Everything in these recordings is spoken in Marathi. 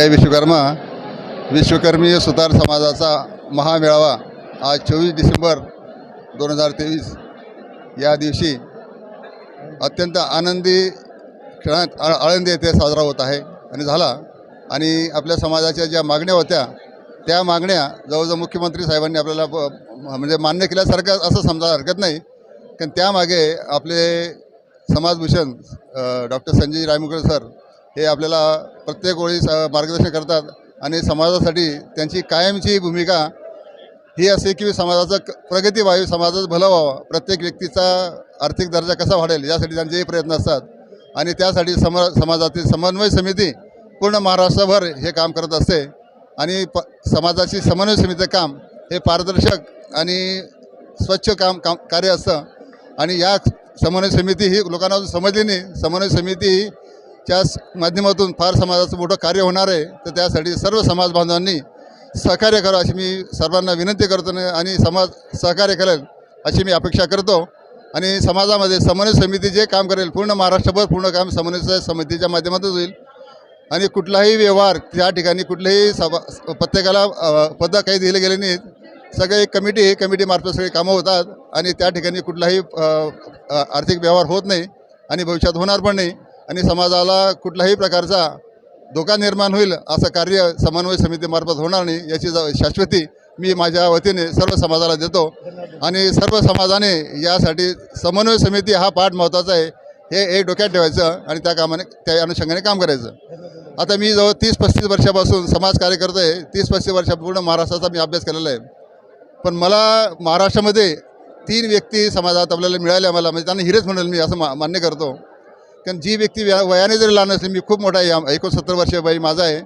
जय विश्वकर्मा. विश्वकर्मीय सुतार समाजाचा महामेळावा आज चोवीस डिसेंबर दोन हजार तेवीस या दिवशी अत्यंत आनंदी क्षणात आ- आळंदी येथे साजरा होत आहे आणि झाला. आणि आपल्या समाजाच्या ज्या मागण्या होत्या त्या मागण्या जवळजवळ मुख्यमंत्री साहेबांनी आपल्याला म्हणजे मान्य केल्यासारखं असं समजा हरकत नाही. कारण त्यामागे आपले समाजभूषण डॉक्टर संजय रायमुकर सर हे आपल्याला प्रत्येक वेळी स मार्गदर्शन करतात आणि समाजासाठी त्यांची कायमची भूमिका ही असे की समाजाचं प्रगती व्हावी समाजाचं भलं व्हावं. प्रत्येक व्यक्तीचा आर्थिक दर्जा कसा वाढेल यासाठी त्यांचेही प्रयत्न असतात. आणि त्यासाठी सम समाजातील समन्वय समिती पूर्ण महाराष्ट्रभर हे काम करत असते. आणि प समाजाची समन्वय समितीचं काम हे पारदर्शक आणि स्वच्छ काम काम कार्य असतं. आणि या समन्वय समिती ही लोकांना समजली नाही. समन्वय समिती ही च्या माध्यमातून फार समाजाचं मोठं कार्य होणार आहे. तर त्यासाठी सर्व समाज बांधवांनी सहकार्य करावं अशी मी सर्वांना विनंती करतो आणि समाज सहकार्य करेल अशी मी अपेक्षा करतो. आणि समाजामध्ये समन्वय समिती जे काम करेल पूर्ण महाराष्ट्रभर पूर्ण काम समन्वय समितीच्या माध्यमातून होईल. आणि कुठलाही व्यवहार त्या ठिकाणी कुठलेही सभा प्रत्येकाला अ, पदं काही दिले गेले नाहीत. सगळे एक कमिटी हे कमिटीमार्फत सगळी कामं होतात आणि त्या ठिकाणी कुठलाही आर्थिक व्यवहार होत नाही आणि भविष्यात होणार पण नाही. आणि समाजाला कुठल्याही प्रकारचा धोका निर्माण होईल असं कार्य समन्वय समितीमार्फत होणार नाही याची शाश्वती मी माझ्या वतीने सर्व समाजाला देतो. आणि सर्व समाजाने यासाठी समन्वय समिती हा पाठ महत्त्वाचा आहे हे एक डोक्यात ठेवायचं आणि त्या कामाने त्या अनुषंगाने काम करायचं. आता मी जवळ तीस पस्तीस वर्षापासून समाज कार्य आहे तीस पस्तीस वर्षापूर्ण महाराष्ट्राचा मी अभ्यास केलेला आहे. पण मला महाराष्ट्रामध्ये तीन व्यक्ती समाजात आपल्याला मिळाल्या मला म्हणजे त्यांना हिरेच म्हणेल मी असं मा मान्य करतो. कारण जी व्यक्ती व्या वयाने जरी लहान असली मी खूप मोठा आहे एकोणसत्तर वर्ष बाई माझा आहे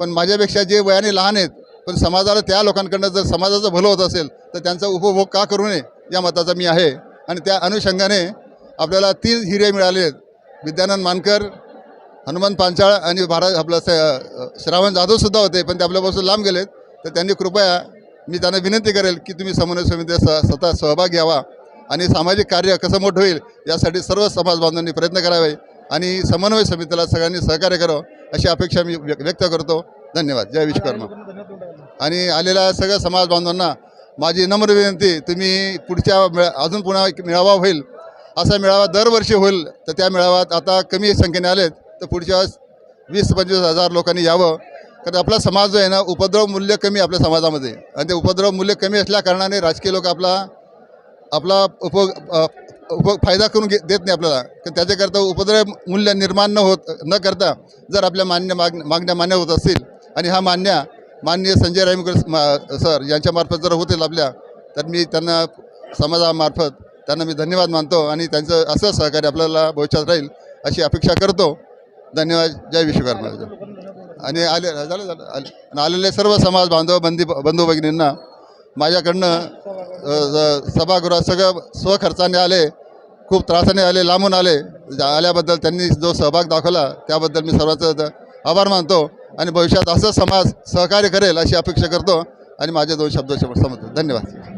पण माझ्यापेक्षा जे वयाने लहान आहेत पण समाजाला त्या लोकांकडनं जर समाजाचं भलं होत असेल तर त्यांचा उपभोग का करू नये या मताचा मी आहे. आणि त्या अनुषंगाने आपल्याला तीन हिरे मिळाले आहेत. विद्यानंद मानकर हनुमान पांचाळ आणि भारत आपलं स श्रावण जाधवसुद्धा होते पण ते आपल्यापासून लांब गेलेत. तर त्यांनी कृपया मी त्यांना विनंती करेल की तुम्ही समन्वय समितीत स स्वतः सहभाग घ्यावा. आणि सामाजिक कार्य कसं मोठं होईल यासाठी सर्व समाज बांधवांनी प्रयत्न करावे आणि समन्वय समितीला सगळ्यांनी सहकार्य करावं अशी अपेक्षा मी व्य- व्यक्त करतो. धन्यवाद. जय विश्वकर्मा आणि आलेल्या सगळ्या समाज बांधवांना माझी नम्र विनंती तुम्ही पुढच्या अजून पुन्हा एक मेळावा होईल असा मेळावा दरवर्षी होईल तर त्या मेळाव्यात आता कमी संख्येने आलेत तर पुढच्या वीस पंचवीस हजार लोकांनी यावं. कारण आपला समाज जो आहे ना उपद्रव मूल्य कमी आपल्या समाजामध्ये. आणि ते उपद्रव मूल्य कमी असल्या कारणाने राजकीय लोक आपला आपला उपयोग अ, उपयोग फायदा करून घे देत नाही आपल्याला. कारण त्याच्याकरता उपद्रव मूल्य निर्माण न होत न करता जर आपल्या मान्य माग मागण्या मान्य होत असतील आणि हा मान्य माननीय संजय रायमकर मा- सर यांच्यामार्फत जर होतील आपल्या तर मी त्यांना समाजामार्फत त्यांना मी धन्यवाद मानतो आणि त्यांचं असं सहकार्य आपल्याला भविष्यात राहील अशी अपेक्षा करतो. धन्यवाद. जय विश्वकर्मा आणि आले झालं झालं आले. आलेले सर्व समाज बांधव बंदी बंधू भगिनींना माझ्याकडनं सभागृहात सगळं स्वखर्चाने आले खूप त्रासाने आले लांबून आले. आल्याबद्दल त्यांनी जो सहभाग दाखवला त्याबद्दल मी सर्वांचं आभार मानतो आणि भविष्यात असं समाज सहकार्य करेल अशी अपेक्षा करतो आणि माझे दोन शब्द समजतो. धन्यवाद.